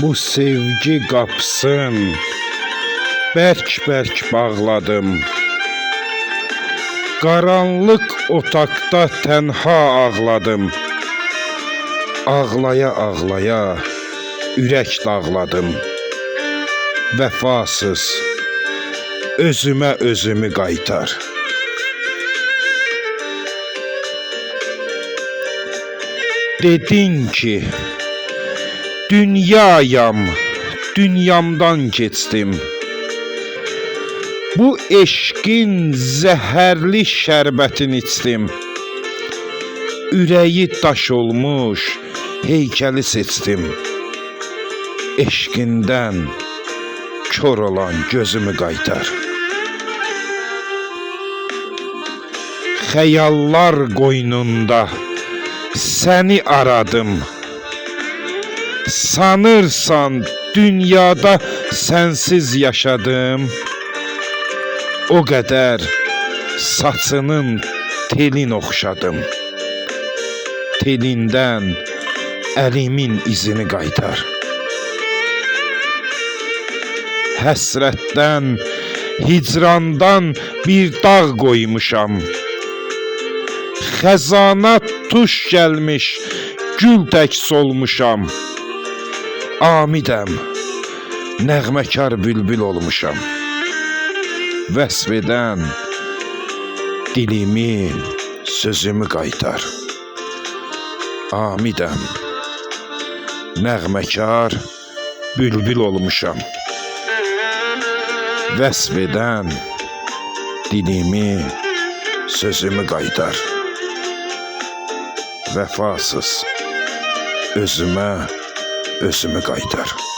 Bu sevgi qapısın bərk-bərk bağladım. Qaranlıq otaqda tənha ağladım. Ağlaya ağlaya ürək dağladım. Vəfasız özümə özümü qaytar. Dedin ki, dünyayam, dünyamdan keçdim. Bu eşqin zəhərli şərbətini içdim. Ürəyi daş olmuş heykəli seçdim. Eşqindən kör olan gözümü qaytar. Xəyallar qoynunda səni aradım. Sanırsan dünyada sənsiz yaşadım. O qədər saçının telin oxşadım. Telindən əlimin izini qaytar. Həsrətdən, hicrandan bir dağ qoymuşam. Xəzana tuş gəlmiş, gül tək solmuşam. Amidəm, nəğməkar bülbül olmuşam. Edən dilimi, sözümü qaytar. Amidəm, nəğməkar bülbül olmuşam. Edən dilimi, sözümü qaytar. Vəfasız özümə özümü qaytar.